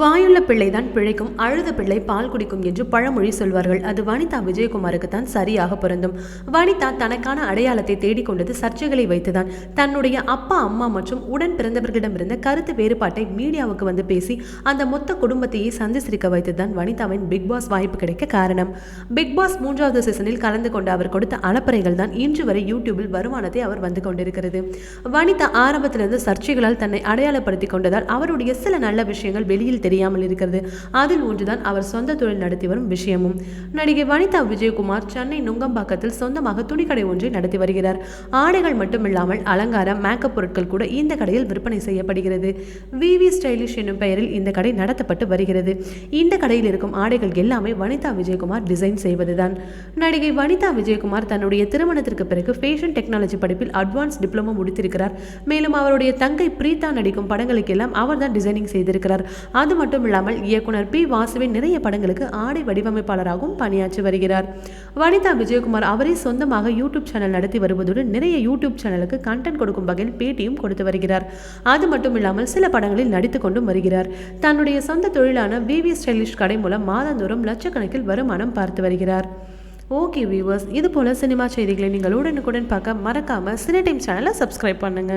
வாயுள்ள பிள்ளைதான் பிழைக்கும் அழுத பிள்ளை பால் குடிக்கும் என்று பழமொழி சொல்வார்கள். அது வனிதா விஜயகுமாருக்கு தான் சரியாக பொருந்தும். வனிதா தனக்கான அடையாளத்தை தேடிக்கொண்டது சர்ச்சைகளை வைத்துதான். தன்னுடைய அப்பா அம்மா மற்றும் உடன் பிறந்தவர்களிடமிருந்த கருத்து வேறுபாட்டை மீடியாவுக்கு வந்து பேசி அந்த மொத்த குடும்பத்தையே சந்திச்சிருக்க வைத்துதான் வனிதாவின் பிக் பாஸ் வாய்ப்பு கிடைக்க காரணம். பிக் பாஸ் மூன்றாவது சீசனில் கலந்து கொண்டு அவர் கொடுத்த அலப்பறைகள் தான் இன்று வரை யூடியூபில் வருமானத்தை அவர் வந்து கொண்டிருக்கிறது. வனிதா ஆரம்பத்திலிருந்து சர்ச்சைகளால் தன்னை அடையாளப்படுத்திக் கொண்டதால் அவருடைய சில நல்ல விஷயங்கள் வெளியில் தெரியாமல் இருக்கிறது. அதில் ஒன்றுதான் அவர் சொந்த தொழில் நடத்தி வரும் விஷயமும். நடிகை வனிதா விஜயகுமார் சென்னை நுங்கம்பாக்கத்தில் சொந்தமாக துணிக்கடை ஒன்றை நடத்தி வருகிறார். ஆடைகள் மட்டுமில்லாமல் அலங்காரம் மேக்கப் பொருட்கள் கூட இந்த கடையில் விற்பனை செய்யப்படுகிறது. விவி ஸ்டைலிஷ் என்னும் பெயரில் இந்த கடை நடத்தப்பட்டு வருகிறது. இந்த கடையில் இருக்கும் ஆடைகள் எல்லாமே வனிதா விஜயகுமார் டிசைன் செய்வதுதான். நடிகை வனிதா விஜயகுமார் தன்னுடைய திருமணத்திற்கு பிறகு ஃபேஷன் டெக்னாலஜி படிப்பில் அட்வான்ஸ் டிப்ளமோ முடித்திருக்கிறார். மேலும் அவருடைய தங்கை பிரீதா நடிக்கும் படங்களுக்கெல்லாம் அவர்தான் டிசைனிங் செய்திருக்கிறார். அது மட்டும் இல்லாமல் இயக்குனர் பி. வாசுவின் நிறைய படங்களுக்கு ஆடை வடிவமைப்பாளராகவும் பணியாற்றி வருகிறார். வனிதா விஜயகுமார் அவரே சொந்தமாக யூடியூப் சேனல் நடத்தி வருவதோடு நிறைய யூடியூப் சேனலுக்கு கண்டென்ட் கொடுக்கும் வகையில் பேட்டியும் கொடுத்து வருகிறார். அது மட்டும் இல்லாமல் சில படங்களில் நடித்து கொண்டும் வருகிறார். தன்னுடைய சொந்த தொழிலான விவி ஸ்டைலிஷ் கடை மூலம் மாதந்தோறும் லட்சக்கணக்கில் வருமானம் பார்த்து வருகிறார். ஓகே வியூவர்ஸ் இது போல சினிமா செய்திகளை நீங்கள் உடனுக்குடன் பார்க்க மறக்காம சினி டைம் சேனலை சப்ஸ்கிரைப் பண்ணுங்க.